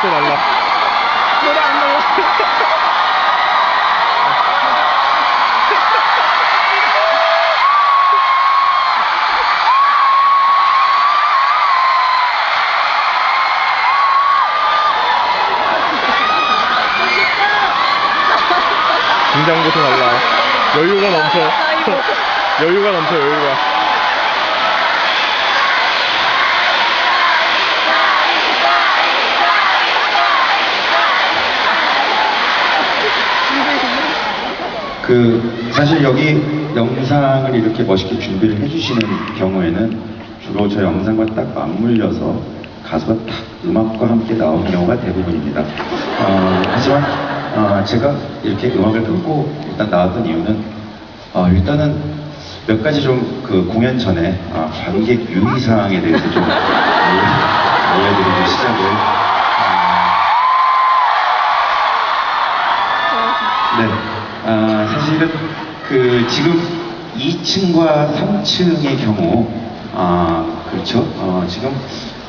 노래부터 달라. 노래 안 나와. 긴장부터 달라. 아, 여유가 넘쳐. 여유가 넘쳐, 여유가. 그 사실 여기 영상을 이렇게 멋있게 준비를 해주시는 경우에는 주로 저 영상과 딱 맞물려서 가수가 딱 음악과 함께 나오는 경우가 대부분입니다. 어, 하지만 어, 제가 이렇게 음악을 끊고 일단 나왔던 이유는 어, 일단은 몇 가지 좀 그 공연 전에 어, 관객 유의 사항에 대해서 좀 알려- 알려드리고 시작을 어, 네. 아, 사실은 그 지금 2층과 3층의 경우, 아, 그렇죠. 어, 지금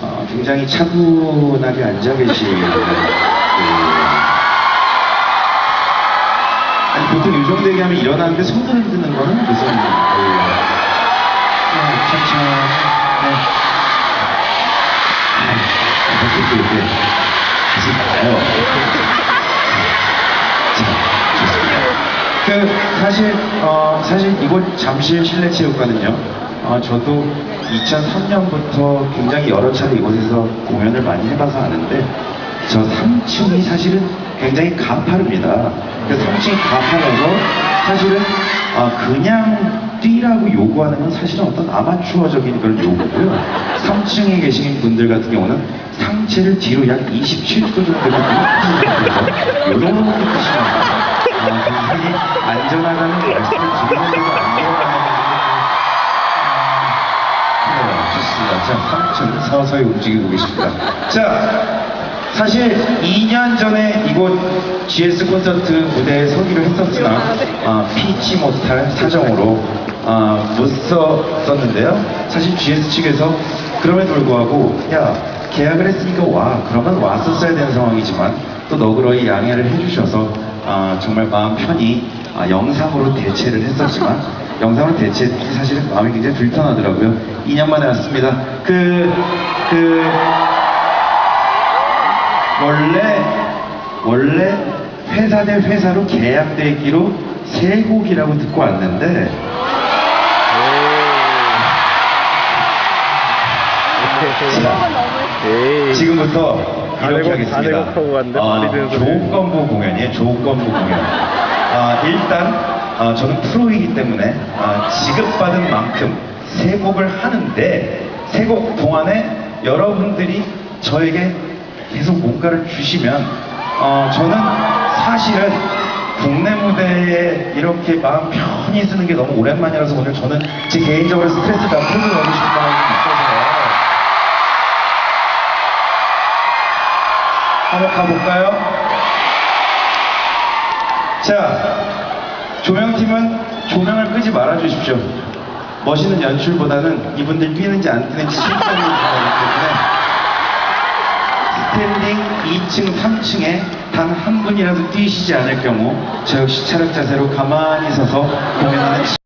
어, 굉장히 차분하게 앉아 계시는 그, 아니, 보통 이 정도 얘기하면 일어나는데 손을 흔드는 거는 무슨, 그, 네, 천천히, 네. 사실 어 사실 이곳 잠실 실내체육관은요. 어 저도 2003년부터 굉장히 여러 차례 이곳에서 공연을 많이 해봐서 아는데 저 3층이 사실은 굉장히 가파릅니다. 그 3층이 가파라서 사실은 어, 그냥 뛰라고 요구하는 건 사실은 어떤 아마추어적인 그런 요구고요. 3층에 계신 분들 같은 경우는 상체를 뒤로 약 27도 정도 이렇게 이런 것도 아, 굉장히 안전하다는 말씀을 드리는데도 안 들어가는 네, 좋습니다. 자, 3층 서서히 움직이고 계십니다. 자, 사실 2년 전에 이곳 GS 콘서트 무대에 서기로 했었으나 아, 피치 못할 사정으로 아, 못 썼었는데요. 사실 GS 측에서 그럼에도 불구하고 야 계약을 했으니까 와 그러면 왔었어야 되는 상황이지만 또 너그러이 양해를 해주셔서 아, 정말 마음 편히 아, 영상으로 대체를 했었지만 영상으로 대체했더니 사실은 마음이 굉장히 불편하더라고요. 2년 만에 왔습니다. 그, 그, 원래, 원래 회사 대 회사로 계약돼 있기로 세 곡이라고 듣고 왔는데. 지금부터 갔는데 아. 조건부 공연이에요. 조건부 공연. 아, 일단 아, 저는 프로이기 때문에 아, 지급받은 만큼 세 곡을 하는데 세 곡 동안에 여러분들이 저에게 계속 뭔가를 주시면 어, 저는 사실은 국내 무대에 이렇게 마음 편히 쓰는 게 너무 오랜만이라서 오늘 저는 제 개인적으로 스트레스 다 풀고 가고 싶은 한번 가볼까요? 자, 조명팀은 조명을 끄지 말아 주십시오. 멋있는 연출보다는 이분들 뛰는지 안 뛰는지 실감이 나기 때문에 스탠딩 2층, 3층에 단 한 분이라도 뛰시지 않을 경우 저 역시 차렷 자세로 가만히 서서 공연하는